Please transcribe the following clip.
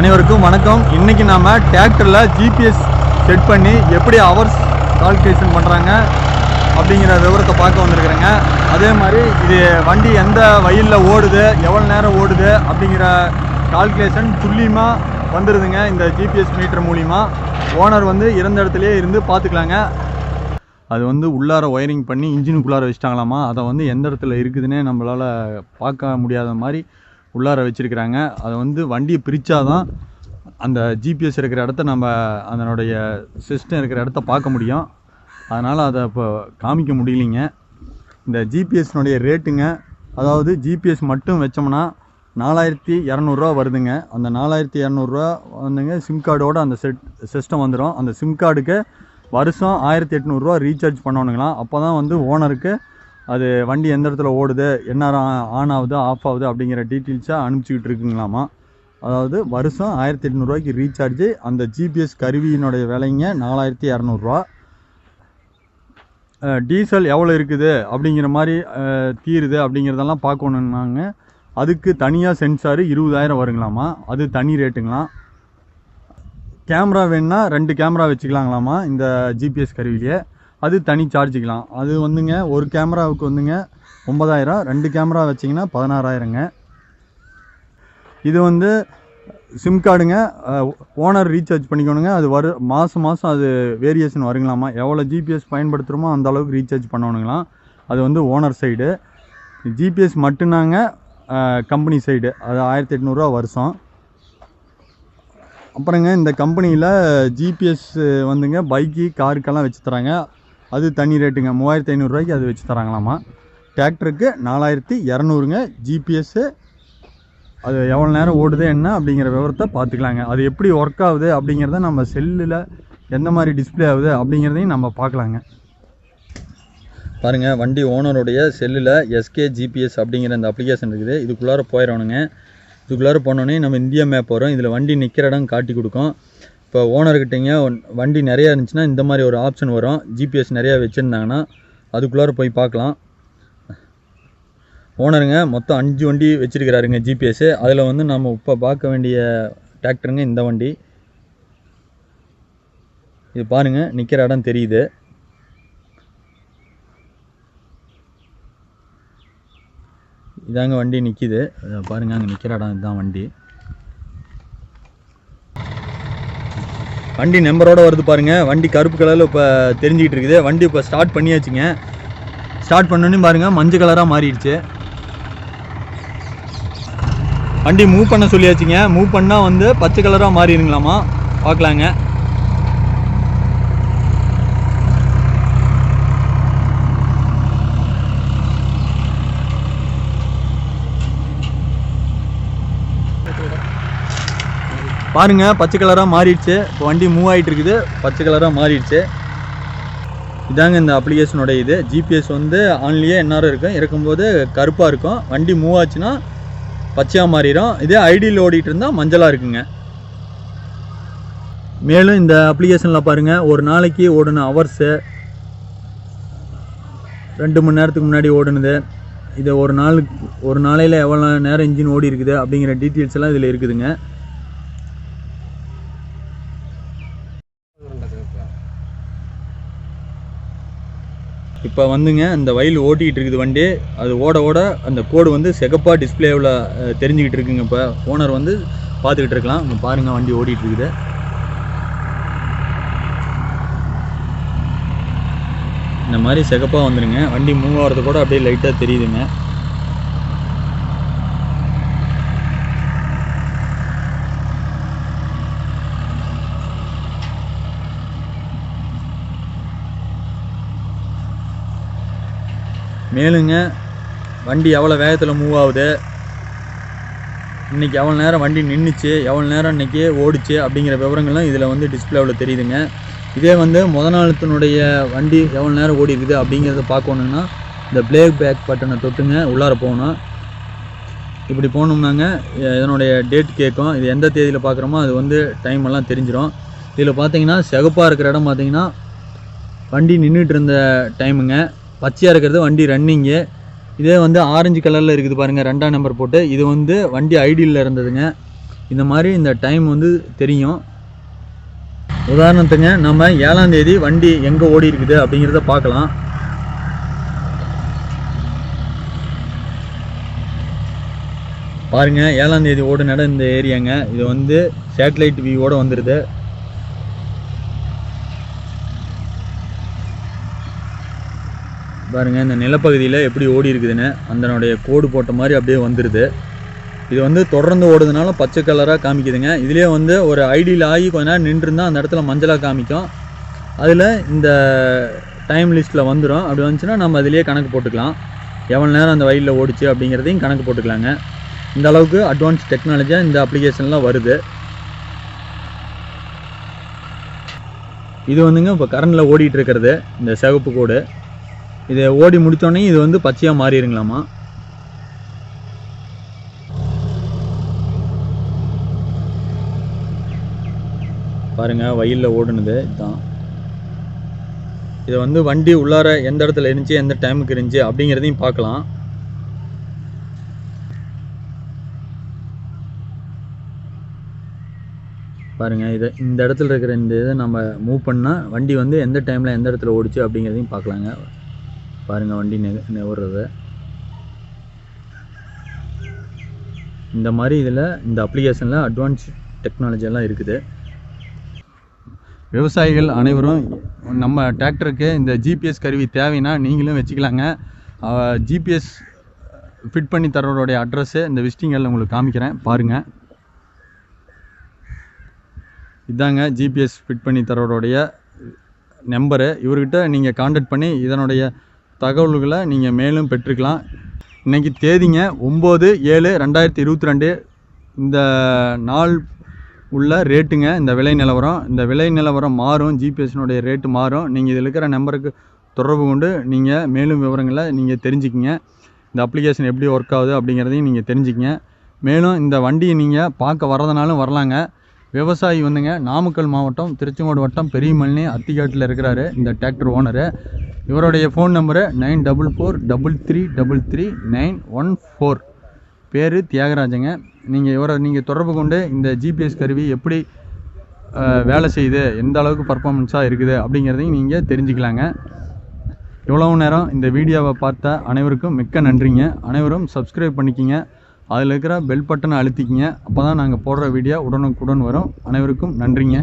அனைவருக்கும் வணக்கம். இன்னைக்கு நாம் டிராக்டரில் ஜிபிஎஸ் செட் பண்ணி எப்படி ஹவர்ஸ் கால்குலேஷன் பண்ணுறாங்க அப்படிங்கிற விவரத்தை பார்க்க வந்திருக்கிறேங்க. அதே மாதிரி இது வண்டி எந்த வயலில் ஓடுது எவ்வளோ நேரம் ஓடுது அப்படிங்கிற கால்குலேஷன் துல்லியமாக வந்துடுதுங்க இந்த ஜிபிஎஸ் மீட்டர் மூலிமா ஓனர் வந்து இறந்த இடத்துலையே இருந்து பார்த்துக்கலாங்க. அது வந்து உள்ளார ஒயரிங் பண்ணி இன்ஜினுக்குள்ளார வச்சுட்டாங்களாமா? அதை வந்து எந்த இடத்துல இருக்குதுன்னே நம்மளால் பார்க்க முடியாத மாதிரி உள்ளார வச்சுருக்கிறாங்க. அதை வந்து வண்டியை பிரித்தாதான் அந்த ஜிபிஎஸ் இருக்கிற இடத்த நம்ம அதனுடைய சிஸ்டம் இருக்கிற இடத்த பார்க்க முடியும். அதனால் அதை இப்போ காமிக்க முடியலைங்க. இந்த ஜிபிஎஸ்னுடைய ரேட்டுங்க அதாவது ஜிபிஎஸ் மட்டும் வச்சோம்னா நாலாயிரத்தி இரநூறுவா வருதுங்க. அந்த நாலாயிரத்தி இரநூறுவா வந்துங்க சிம் கார்டோட அந்த செட் சிஸ்டம் வந்துடும் அந்த சிம் கார்டுக்கு வருஷம் ஆயிரத்தி எட்நூறுரூவா ரீசார்ஜ் பண்ணணுங்களாம். அப்போ தான் வந்து ஓனருக்கு அது வண்டி எந்த இடத்துல ஓடுது என்ன ஆன் ஆகுது ஆஃப் ஆகுது அப்படிங்கிற டீட்டெயில்ஸாக அனுப்பிச்சிக்கிட்டு இருக்குங்களாமா? அதாவது வருஷம் ஆயிரத்தி எட்நூறுவாய்க்கு ரீசார்ஜு அந்த ஜிபிஎஸ் கருவியினுடைய விலைங்க நாலாயிரத்தி இரநூறுவா டீசல் எவ்வளோ இருக்குது அப்படிங்கிற மாதிரி தீருது அப்படிங்கிறதெல்லாம் பார்க்கணுன்னாங்க அதுக்கு தனியாக சென்சாரு இருபதாயிரம் வருங்களாமா? அது தனி ரேட்டுங்களாம் கேமரா வேணுன்னா ரெண்டு கேமரா வச்சுக்கலாங்களாமா இந்த ஜிபிஎஸ் கருவிலேயே அது தனி சார்ஜுக்கலாம் அது வந்துங்க ஒரு கேமராவுக்கு வந்துங்க ஒன்பதாயிரம். ரெண்டு கேமரா வச்சிங்கன்னா பதினாறாயிரங்க. இது வந்து சிம் கார்டுங்க ஓனர் ரீசார்ஜ் பண்ணிக்கணுங்க. அது வரு மாதம் மாதம் அது வேரியேஷன் வருங்களாமா? எவ்வளோ ஜிபிஎஸ் பயன்படுத்துகிறோமோ அந்த அளவுக்கு ரீசார்ஜ் பண்ணணுங்களாம். அது வந்து ஓனர் சைடு ஜிபிஎஸ் மட்டும்தாங்க கம்பெனி சைடு அது ஆயிரத்தி எட்நூறுரூவா வருஷம். அப்புறங்க இந்த கம்பெனியில் ஜிபிஎஸ் வந்துங்க பைக்கு காருக்கெல்லாம் வச்சு தராங்க. அது தனி ரேட்டுங்க. மூவாயிரத்தி ஐநூறுரூவாய்க்கு அது வச்சு தராங்களாமா? டிராக்டருக்கு நாலாயிரத்தி இரநூறுங்க. ஜிபிஎஸ்ஸு அது எவ்வளோ நேரம் ஓடுது என்ன அப்படிங்கிற விவரத்தை பார்த்துக்கலாங்க. அது எப்படி ஒர்க் ஆகுது அப்படிங்கிறத நம்ம செல்லில் எந்த மாதிரி டிஸ்ப்ளே ஆகுது அப்படிங்கிறதையும் நம்ம பார்க்கலாங்க. பாருங்கள் வண்டி ஓனருடைய செல்லில் எஸ்கே ஜிபிஎஸ் அப்படிங்கிற அந்த அப்ளிகேஷன் இருக்குது. இதுக்குள்ளார போயிடணுங்க. இதுக்குள்ளார போனோடனே நம்ம இந்தியா மேப் வரும். இதில் வண்டி நிற்கிற இடம் காட்டி கொடுக்கும். இப்போ ஓனர்கிட்டங்க வண்டி நிறையா இருந்துச்சுன்னா இந்த மாதிரி ஒரு ஆப்ஷன் வரும். ஜிபிஎஸ் நிறையா வச்சுருந்தாங்கன்னா அதுக்குள்ளார போய் பார்க்கலாம். ஓனருங்க மொத்தம் அஞ்சு வண்டி வச்சிருக்கிறாருங்க ஜிபிஎஸ்ஸு அதில் வந்து நம்ம இப்போ பார்க்க வேண்டிய டிராக்டருங்க இந்த வண்டி. இது பாருங்க நிற்கிற இடம் தெரியுது. இதாங்க வண்டி நிற்கிது பாருங்க அங்கே நிற்கிற இடம் இதுதான் வண்டி. வண்டி நம்பரோடு வருது பாருங்கள் வண்டி கருப்பு கலரில் இப்போ தெரிஞ்சிக்கிட்டு இருக்குது. வண்டி இப்போ ஸ்டார்ட் பண்ணியாச்சுங்க. ஸ்டார்ட் பண்ணோன்னே பாருங்கள் மஞ்சள் கலராக மாறிடுச்சு. வண்டி மூவ் பண்ண சொல்லியாச்சுங்க. மூவ் பண்ணால் வந்து பச்சை கலராக மாறிடுங்களாமா? பார்க்கலாங்க பாருங்க பச்சை கலராக மாறிடுச்சு. இப்போ வண்டி மூவ் ஆகிட்டு இருக்குது பச்சை கலராக மாறிடுச்சு. இதாங்க இந்த அப்ளிகேஷனோட இது. ஜிபிஎஸ் வந்து ஆன்லேயே எந்நேரம் இருக்கும். இருக்கும்போது கருப்பாக இருக்கும். வண்டி மூவ் ஆச்சுன்னா பச்சையாக மாறிடும். இதே ஐடியில் ஓடிட்டு இருந்தால் மஞ்சளாக இருக்குங்க. மேலும் இந்த அப்ளிகேஷனில் பாருங்கள் ஒரு நாளைக்கு ஓடின ஹவர்ஸு ரெண்டு மணி நேரத்துக்கு முன்னாடி ஓடுனது. இது ஒரு நாளுக்கு ஒரு நாளையில் எவ்வளோ நேரம் இன்ஜின் ஓடி இருக்குது அப்படிங்கிற டீட்டெயில்ஸ் எல்லாம் இதில் இருக்குதுங்க. இப்போ வந்துங்க இந்த வயல் ஓட்டிக்கிட்டு இருக்குது வண்டி அது ஓட ஓட அந்த கோடு வந்து சிகப்பாக டிஸ்பிளேவில் தெரிஞ்சுக்கிட்டு இருக்குங்க இப்போ. ஓனர் வந்து பார்த்துக்கிட்டு இருக்கலாம். இங்கே பாருங்கள் வண்டி ஓடிட்டு இருக்குது இந்த மாதிரி சிகப்பாக வந்துடுங்க வண்டி மூவ் ஆகிறது கூட அப்படியே லைட்டாக தெரியுதுங்க. மேலுங்க வண்டி எவ்வளோ வேகத்தில் மூவ் ஆகுது? இன்றைக்கி எவ்வளோ நேரம் வண்டி நின்றுச்சு எவ்வளோ நேரம் இன்றைக்கி ஓடிச்சு அப்படிங்கிற விவரங்கள்லாம் இதில் வந்து டிஸ்பிளேவில் தெரியுதுங்க. இதே வந்து முத நாளத்தினுடைய வண்டி எவ்வளோ நேரம் ஓடி இருக்குது அப்படிங்கிறத பார்க்கணுன்னா இந்த பிளேக் பேக் பட்டனை தொட்டுங்க உள்ளார போகணும். இப்படி போனோம்னாங்க இதனுடைய டேட் கேட்கும். இது எந்த தேதியில் பார்க்குறோமோ அது வந்து டைம் எல்லாம் தெரிஞ்சிடும். இதில் பார்த்தீங்கன்னா சிகப்பாக இருக்கிற இடம் பார்த்தீங்கன்னா வண்டி நின்றுட்டு இருந்த டைமுங்க பச்சையாக இருக்கிறது வண்டி ரன்னிங்கு இதே வந்து ஆரஞ்சு கலரில் இருக்குது பாருங்கள் ரெண்டாம் நம்பர் போட்டு. இது வந்து வண்டி ஐடியில் இருந்ததுங்க. இந்த மாதிரி இந்த டைம் வந்து தெரியும். உதாரணத்துங்க நம்ம ஏழாம் தேதி வண்டி எங்கே ஓடி இருக்குது அப்படிங்கிறத பார்க்கலாம். பாருங்கள் ஏழாம் தேதி ஓடுனட இந்த ஏரியாங்க இது வந்து சேட்டலைட் வியூவோடு வந்துடுது பாருங்கள் இந்த நிலப்பகுதியில் எப்படி ஓடி இருக்குதுன்னு அதனுடைய கோடு போட்ட மாதிரி அப்படியே வந்துடுது இது வந்து தொடர்ந்து ஓடுறதுனால பச்சை கலராக காமிக்குதுங்க. இதுலேயே வந்து ஒரு ஐடியில் ஆகி கொஞ்ச நேரம் நின்றுருந்தா அந்த இடத்துல மஞ்சளாக காமிக்கும். அதில் இந்த டைம் லிஸ்ட்டில் வந்துடும் அப்படி வந்துச்சுன்னா நம்ம அதிலேயே கணக்கு போட்டுக்கலாம். எவ்வளோ நேரம் அந்த வயலில் ஓடிச்சு அப்படிங்கிறதையும் கணக்கு போட்டுக்கலாங்க. இந்த அளவுக்கு அட்வான்ஸ் டெக்னாலஜியாக இந்த அப்ளிகேஷன்லாம் வருது. இது வந்துங்க இப்போ கரண்டில் ஓடிட்டு இருக்கிறது இந்த சிவப்பு கோடு. இதை ஓடி முடித்தோடனே இது வந்து பச்சையாக மாறிடுங்களாமா? பாருங்கள் வயலில் ஓடுனது இதுதான். இதை வந்து வண்டி உள்ளார எந்த இடத்துல இருந்துச்சு எந்த டைமுக்கு இருந்துச்சு அப்படிங்கிறதையும் பார்க்கலாம். பாருங்கள் இதை இந்த இடத்துல இருக்கிற இந்த இதை நம்ம மூவ் பண்ணால் வண்டி வந்து எந்த டைமில் எந்த இடத்துல ஓடிச்சு அப்படிங்கிறதையும் பார்க்கலாங்க. பாருங்க வண்டி நெ நெவர்றத இந்த மாதிரி இதில் இந்த அப்ளிகேஷனில் அட்வான்ஸ் டெக்னாலஜியெல்லாம் இருக்குது. விவசாயிகள் அனைவரும் நம்ம டிராக்டருக்கு இந்த ஜிபிஎஸ் கருவி தேவைன்னா நீங்களும் வச்சுக்கலாங்க. ஜிபிஎஸ் ஃபிட் பண்ணி தரவருடைய அட்ரஸ்ஸு இந்த விசிட்டிங்கில் உங்களுக்கு காமிக்கிறேன். பாருங்கள் இதாங்க ஜிபிஎஸ் ஃபிட் பண்ணி தரவருடைய நம்பரு இவர்கிட்ட நீங்கள் காண்டக்ட் பண்ணி இதனுடைய தகவல்களை நீங்கள் மேலும் பெற்றுக்கலாம். இன்றைக்கி தேதிங்க ஒம்பது ஏழு ரெண்டாயிரத்தி இருபத்தி ரெண்டு. இந்த நாள் உள்ள ரேட்டுங்க இந்த விலை நிலவரம். இந்த விலை நிலவரம் மாறும் ஜிபிஎஸ்னுடைய ரேட்டு மாறும். நீங்கள் இதில் இருக்கிற நம்பருக்கு தொடர்பு கொண்டு நீங்கள் மேலும் விவரங்களை நீங்கள் தெரிஞ்சுக்கிங்க. இந்த அப்ளிகேஷன் எப்படி ஒர்க் ஆகுது அப்படிங்கிறதையும் நீங்கள் தெரிஞ்சுக்கிங்க. மேலும் இந்த வண்டியை நீங்கள் பார்க்க வரதுனாலும் வரலாங்க. விவசாயி வந்துங்க நாமக்கல் மாவட்டம் திருச்செங்கோடு வட்டம் பெரியமல்லி அத்திக்காட்டில் இருக்கிறாரு இந்த டிராக்டர் ஓனரு இவருடைய phone number nine double four double three double three nine one four. பேர் தியாகராஜங்க. நீங்கள் இவரை நீங்கள் தொடர்பு கொண்டு இந்த ஜிபிஎஸ் கருவி எப்படி வேலை செய்யுது எந்த அளவுக்கு பர்ஃபார்மன்ஸாக இருக்குது அப்படிங்கிறதையும் நீங்கள் தெரிஞ்சுக்கலாங்க. இவ்வளவு நேரம் இந்த வீடியோவை பார்த்த அனைவருக்கும் மிக்க நன்றிங்க. அனைவரும் சப்ஸ்கிரைப் பண்ணிக்கிங்க. அதில் இருக்கிற பெல் பட்டனை அழுத்திக்கிங்க. அப்போ தான் நாங்கள் போடுற வீடியோ உடனுக்குடன் வரும். அனைவருக்கும் நன்றிங்க.